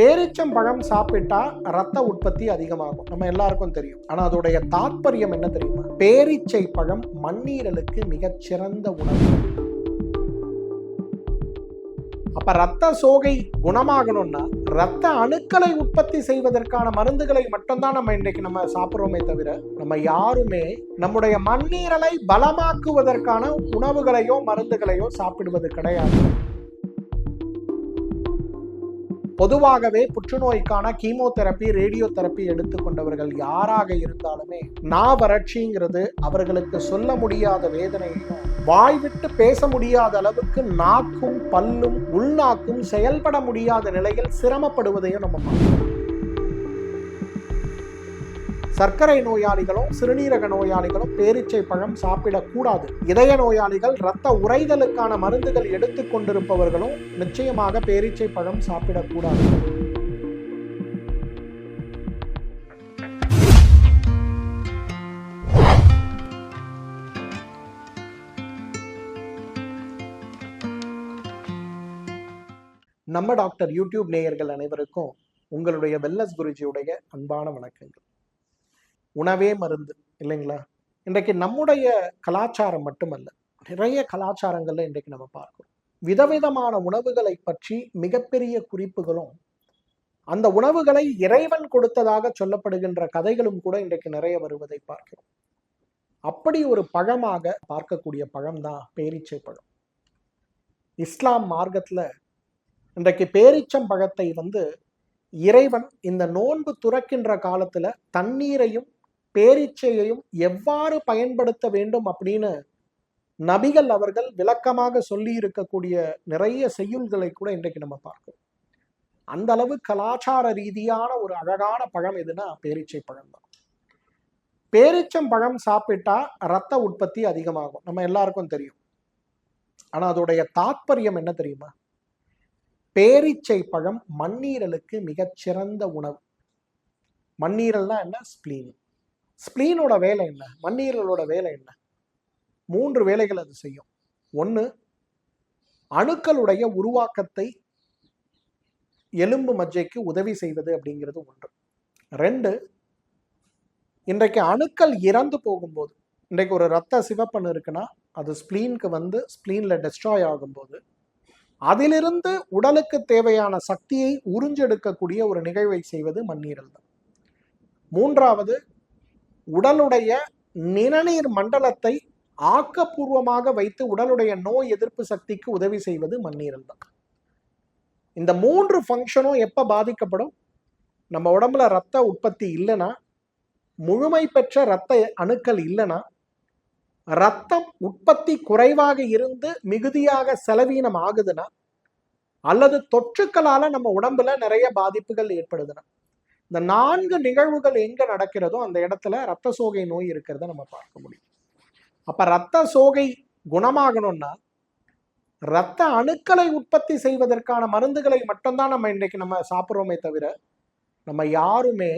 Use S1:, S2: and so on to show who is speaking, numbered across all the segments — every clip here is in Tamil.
S1: பேரிச்சம்பழம் சாப்பிட்டா ரத்த உற்பத்தி அதிகமாகும். நம்ம எல்லாருக்கும் தெரியும். ஆனா அதோடைய தாற்பயம் என்ன தெரியுமா? பேரிச்சை பழம் மண்ணீரலுக்கு மிகச்சிறந்த உணவு. அப்ப ரத்த சோகை குணமாகணும்னா ரத்த அணுக்களை உற்பத்தி செய்வதற்கான மருந்துகளை மட்டும்தான் நம்ம இன்றைக்கு நம்ம சாப்பிட்றோமே தவிர நம்ம யாருமே நம்முடைய மண்ணீரலை பலமாக்குவதற்கான உணவுகளையோ மருந்துகளையோ சாப்பிடுவது கிடையாது. பொதுவாகவே புற்றுநோய்க்கான கீமோதெரப்பி ரேடியோ தெரப்பி எடுத்துக்கொண்டவர்கள் யாராக இருந்தாலுமே நா வறட்சிங்கிறது அவர்களுக்கு சொல்ல முடியாத வேதனையையும் வாய் விட்டு பேச முடியாத அளவுக்கு நாக்கும் பல்லும் உள்நாக்கும் செயல்பட முடியாத நிலையில் சிரமப்படுவதையும் நம்ம பார்க்கணும் சர்க்கரை நோயாளிகளும் சிறுநீரக நோயாளிகளும் பேரிச்சை பழம் சாப்பிடக்கூடாது. இதய நோயாளிகள் இரத்த உறைதலுக்கான மருந்துகள் எடுத்துக்கொண்டிருப்பவர்களும் நிச்சயமாக பேரிச்சை பழம் சாப்பிடக்கூடாது. நம்ம டாக்டர் யூடியூப் நேயர்கள் அனைவருக்கும் உங்களுடைய வெல்லஸ் குருஜியுடைய அன்பான வணக்கங்கள். உணவே மருந்து இல்லைங்களா? இன்றைக்கு நம்முடைய கலாச்சாரம் மட்டுமல்ல நிறைய கலாச்சாரங்கள்ல இன்றைக்கு நம்ம பார்க்கிறோம். விதவிதமான உணவுகளை பற்றி மிகப்பெரிய குறிப்புகளும் அந்த உணவுகளை இறைவன் கொடுத்ததாக சொல்லப்படுகின்ற கதைகளும் கூட இன்றைக்கு நிறைய வருவதை பார்க்கிறோம். அப்படி ஒரு பழமாக பார்க்கக்கூடிய பழம் தான் பேரீச்சை பழம். இஸ்லாம் மார்க்கத்தில் இன்றைக்கு பேரீச்சம் பழத்தை வந்து இறைவன் இந்த நோன்பு துறக்கின்ற காலத்தில் தண்ணீரையும் பேரிச்சையையும் எவ்வாறு பயன்படுத்த வேண்டும் அப்படின்னு நபிகள் அவர்கள் விளக்கமாக சொல்லி இருக்கக்கூடிய நிறைய செய்யுள்களை கூட இன்றைக்கு நம்ம பார்க்கிறோம். அந்த அளவு கலாச்சார ரீதியான ஒரு அழகான பழம் எதுனா பேரிச்சை பழம் தான். பேரிச்சம் பழம் சாப்பிட்டா ரத்த உற்பத்தி அதிகமாகும். நம்ம எல்லாருக்கும் தெரியும். ஆனா அதோடைய தாத்பரியம் என்ன தெரியுமா? பேரிச்சை பழம் மண்ணீரலுக்கு மிகச்சிறந்த உணவு. மண்ணீரல்னா என்ன? ஸ்பிளீன் ஸ்பிளீனோட வேலை என்ன? மண்ணீரலோட வேலை என்ன? மூன்று வேலைகள் அது செய்யும். ஒன்று அணுக்களுடைய உருவாக்கத்தை எலும்பு மஜ்ஜைக்கு உதவி செய்வது அப்படிங்கிறது ஒன்று. ரெண்டு இன்றைக்கு அணுக்கள் இறந்து போகும்போது இன்றைக்கு ஒரு ரத்த சிவப்பணு இருக்குன்னா அது ஸ்பிளீனுக்கு வந்து ஸ்பிளீனில் டெஸ்ட்ராய் ஆகும்போது அதிலிருந்து உடலுக்கு தேவையான சக்தியை உறிஞ்செடுக்கக்கூடிய ஒரு நிகழ்வை செய்வது மண்ணீரல் தான். மூன்றாவது உடலுடைய நிணநீர் மண்டலத்தை ஆக்கப்பூர்வமாக வைத்து உடலுடைய நோய் எதிர்ப்பு சக்திக்கு உதவி செய்வது மண்ணீரல் தான். இந்த மூன்று ஃபங்க்ஷனும் எப்ப பாதிக்கப்படும்? நம்ம உடம்புல ரத்த உற்பத்தி இல்லைன்னா முழுமை பெற்ற ரத்த அணுக்கள் இல்லைன்னா ரத்தம் உற்பத்தி குறைவாக இருந்து மிகுதியாக செலவீனம் ஆகுதுன்னா அல்லது தொற்றுக்களால நம்ம உடம்புல நிறைய பாதிப்புகள் ஏற்படுதுன்னா இந்த நான்கு நிகழ்வுகள் எங்க நடக்கிறதோ அந்த இடத்துல ரத்த சோகை நோய் இருக்கிறத நம்ம பார்க்க முடியும். அப்ப ரத்த சோகை குணமாகணும்னா ரத்த அணுக்களை உற்பத்தி செய்வதற்கான மருந்துகளை மட்டும்தான் நம்ம இன்றைக்கு நம்ம சாப்பிட்றோமே தவிர நம்ம யாருமே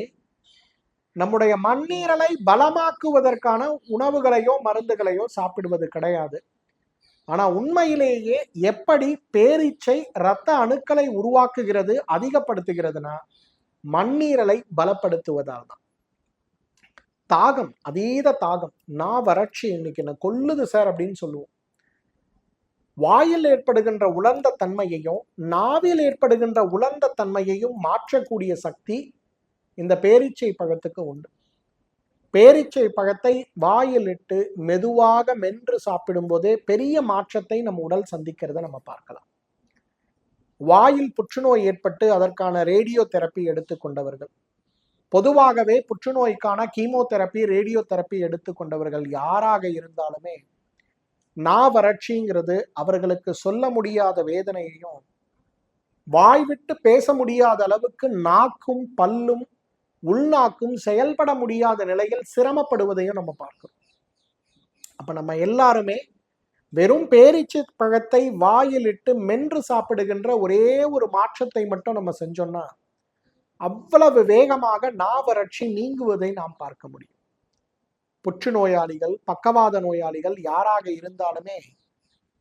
S1: நம்முடைய மண்ணீரலை பலமாக்குவதற்கான உணவுகளையோ மருந்துகளையோ சாப்பிடுவது கிடையாது. ஆனால் உண்மையிலேயே எப்படி பேரீச்சை இரத்த அணுக்களை உருவாக்குகிறது அதிகப்படுத்துகிறதுனா மண்ணீரலை பலப்படுத்துவதால் தான் தாகம் அதீத தாகம் நான் வறட்சி இன்னைக்கு என்ன கொல்லுது சார் அப்படின்னு சொல்லுவோம். வாயில் ஏற்படுகின்ற உலர்ந்த தன்மையையும் நாவில் ஏற்படுகின்ற உலர்ந்த தன்மையையும் மாற்றக்கூடிய சக்தி இந்த பேரீச்சை பழத்துக்கு உண்டு. பேரீச்சை பழத்தை வாயில் இட்டு மெதுவாக மென்று சாப்பிடும்போதே பெரிய மாற்றத்தை நம்ம உடல் சந்திக்கிறத நம்ம பார்க்கலாம். வாயில் புற்றுநோய் ஏற்பட்டு அதற்கான ரேடியோ தெரப்பி எடுத்துக்கொண்டவர்கள். பொதுவாகவே புற்றுநோய்க்கான கீமோதெரப்பி ரேடியோ தெரப்பி எடுத்துக்கொண்டவர்கள் யாராக இருந்தாலுமே நா வறட்சிங்கிறது அவர்களுக்கு சொல்ல முடியாத வேதனையையும் வாய் விட்டு பேச முடியாத அளவுக்கு நாக்கும் பல்லும் உள்நாக்கும் செயல்பட முடியாத நிலையில் சிரமப்படுவதையும் நம்ம பார்க்கிறோம். அப்ப நம்ம எல்லாருமே வெறும் பேரீச்சை பழத்தை வாயில் இட்டு மென்று சாப்பிடுகின்ற ஒரே ஒரு மாற்றத்தை மட்டும் நம்ம செஞ்சோம்னா அவ்வளவு வேகமாக நாவறட்சி நீங்குவதை நாம் பார்க்க முடியும். புற்றுநோயாளிகள் பக்கவாத நோயாளிகள் யாராக இருந்தாலுமே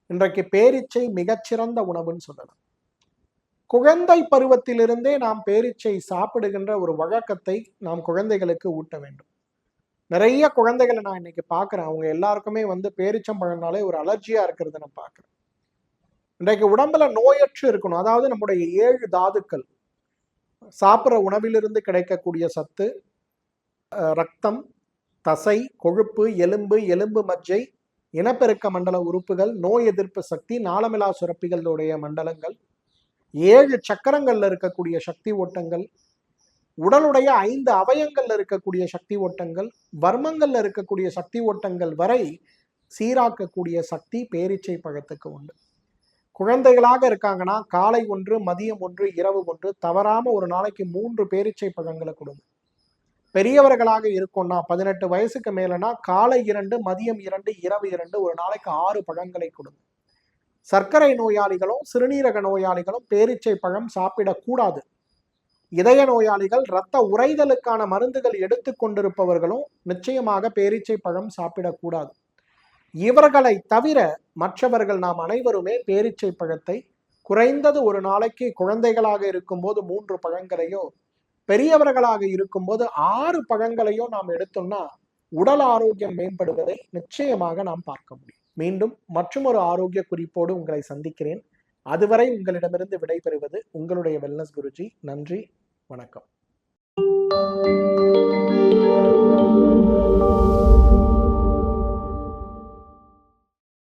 S1: இன்றைக்கு பேரிச்சை மிகச்சிறந்த உணவுன்னு சொல்லலாம். குழந்தை பருவத்திலிருந்தே நாம் பேரீச்சை சாப்பிடுகின்ற ஒரு வழக்கத்தை நாம் குழந்தைகளுக்கு ஊட்ட வேண்டும். நிறைய குழந்தைகளை நான் இன்னைக்கு பார்க்குறேன். அவங்க எல்லாருக்குமே வந்து பேரிச்சம்பழம்னாலே ஒரு அலர்ஜியா இருக்கிறத நான் பார்க்குறேன். இன்றைக்கு உடம்புல நோயற்று இருக்கணும். அதாவது நம்முடைய ஏழு தாதுக்கள் சாப்பிட்ற உணவிலிருந்து கிடைக்கக்கூடிய சத்து ரத்தம் தசை கொழுப்பு எலும்பு எலும்பு மஜ்ஜை இனப்பெருக்க மண்டல உறுப்புகள் நோய் எதிர்ப்பு சக்தி நாளமிலா சுரப்பிகளுடைய மண்டலங்கள் ஏழு சக்கரங்களில் இருக்கக்கூடிய சக்தி ஓட்டங்கள் உடலுடைய ஐந்து அவயங்கள்ல இருக்கக்கூடிய சக்தி ஓட்டங்கள் வர்மங்கள்ல இருக்கக்கூடிய சக்தி ஓட்டங்கள் வரை சீராக்கக்கூடிய சக்தி பேரிச்சை பழத்துக்கு உண்டு. குழந்தைகளாக இருக்காங்கன்னா காலை ஒன்று மதியம் ஒன்று இரவு ஒன்று தவறாம ஒரு நாளைக்கு மூன்று பேரிச்சை பழங்களை கொடுங்க. பெரியவர்களாக இருக்கோம்னா பதினெட்டு வயசுக்கு மேலனா காலை இரண்டு மதியம் இரண்டு இரவு இரண்டு ஒரு நாளைக்கு ஆறு பழங்களை கொடுங்க. சர்க்கரை நோயாளிகளும் சிறுநீரக நோயாளிகளும் பேரிச்சை பழம் சாப்பிடக்கூடாது. இதய நோயாளிகள் இரத்த உறைதலுக்கான மருந்துகள் எடுத்து கொண்டிருப்பவர்களும் நிச்சயமாக பேரீச்சை பழம் சாப்பிடக்கூடாது. இவர்களை தவிர மற்றவர்கள் நாம் அனைவருமே பேரீச்சை பழத்தை குறைந்தது ஒரு நாளைக்கு குழந்தைகளாக இருக்கும்போது மூன்று பழங்களையோ பெரியவர்களாக இருக்கும்போது ஆறு பழங்களையோ நாம் எடுத்தோம்னா உடல் ஆரோக்கியம் மேம்படுவதை நிச்சயமாக நாம் பார்க்க முடியும். மீண்டும் மற்றொரு ஆரோக்கிய குறிப்போடு உங்களை சந்திக்கிறேன். அதுவரை உங்களிடமிருந்து விடைபெறுவது உங்களுடைய வெல்னஸ் குருஜி. நன்றி. வணக்கம்.